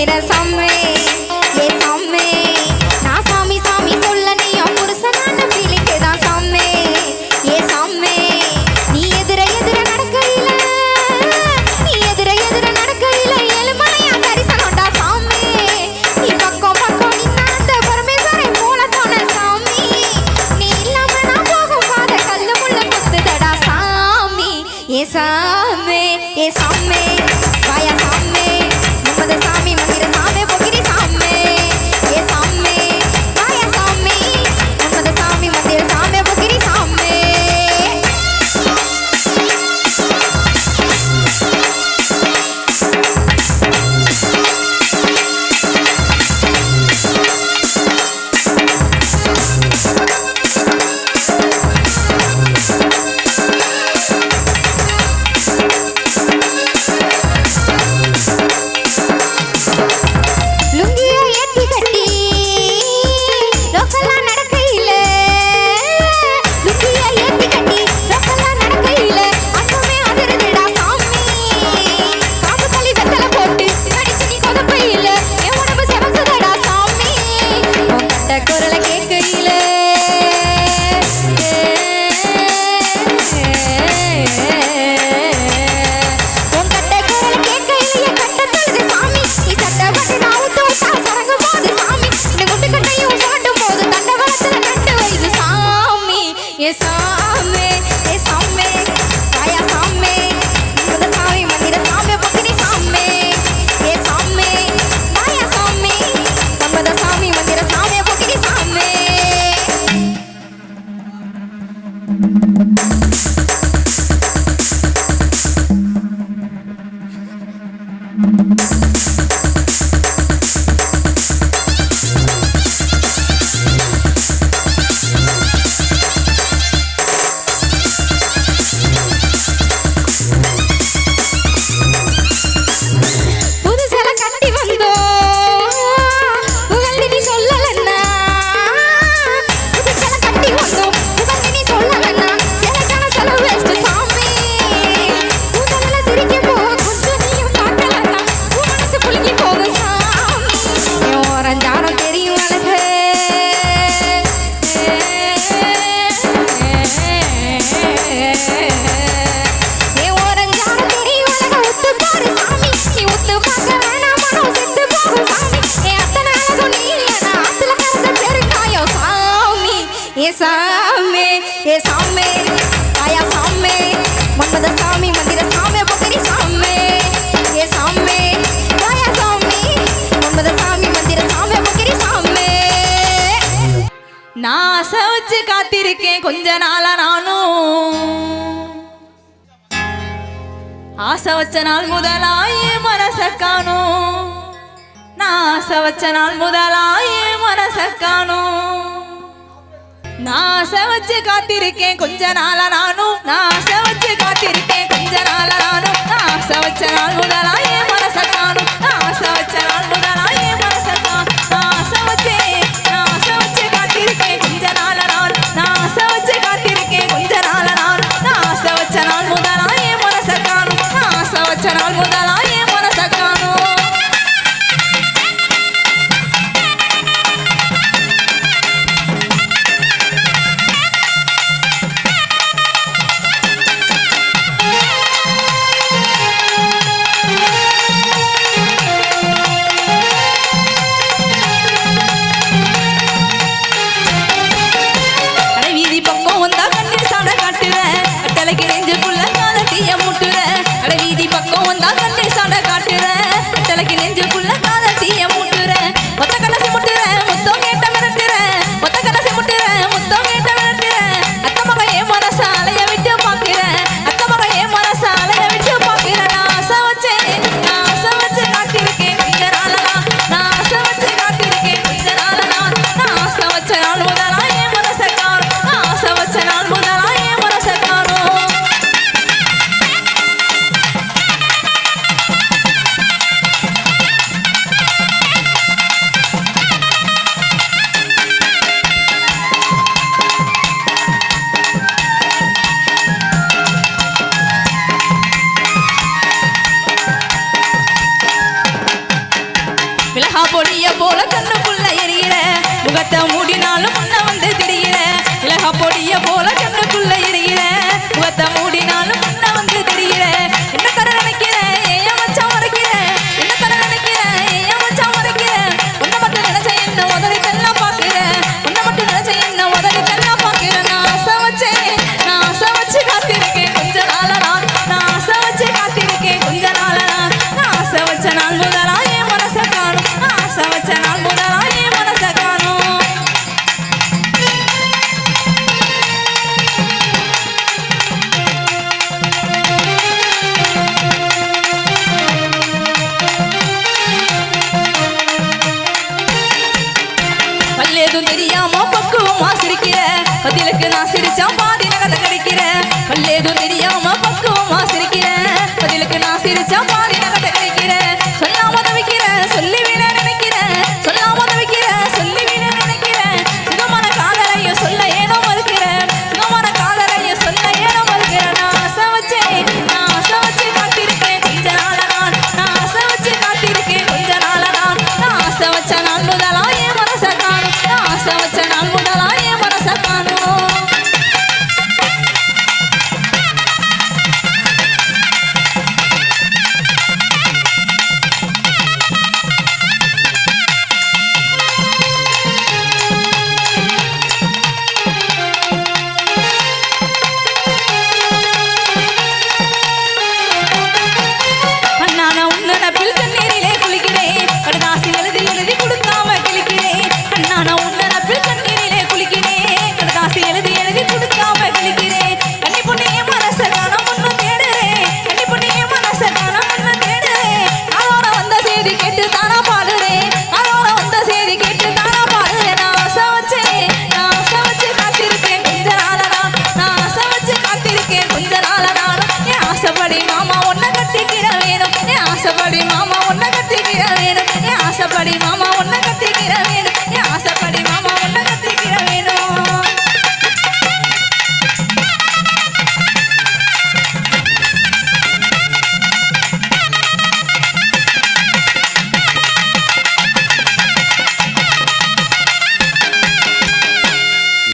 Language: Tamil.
நிக்கிற சாமே. ஏ சாமே நான் சாமி சாமி சொல்ல நீ புருஷனான பீலிக்கு தான் சாமே. ஏ சாமே நீ எதிர எதிர நடக்கையில நீ எதிர எதிர நடக்கையில எலுமலையா தரிசனம்டா சாமே. நீ பக்கம் பக்கம் நின்ன அந்த பரமேஸ்வரை போல தான சாமி. நீ இல்லாம ஏ சாமே ஏ சாமே. குரலை கேட்கையில. சாமே. ஏ சாமி தாயா சாமே மன்மத சாமி மந்திர சாமே பொக்கரி சாமே. ஏ சாமே தாயா சாமி மன்மத சாமி மந்திர சாமே பொக்கரி சாமே. நான் ஆசை வச்சு காத்திருக்கேன் கொஞ்ச நாளா நானும். ஆசை வச்ச நாள் முதலாய் மனச காணும். நான் ஆசை வச்ச நாள் முதலாய் மனச காணும். நான் ஆசை வச்சு காத்திருக்கேன். கொஞ்ச நாளா நானும் நான் ஆசை வச்சு காத்திருக்கேன். கொஞ்ச நாளா நானும் நான் ஆசை வச்ச நாள் முதலாயே தான் கண்டிஷனை காட்டுற பொடிய போல கண்ணுக்குள்ள எரியல முகத்தை மூடினாலும் முன்ன வந்து தெரியல இலக பொடிய போல கண்ணுக்குள்ள எரியல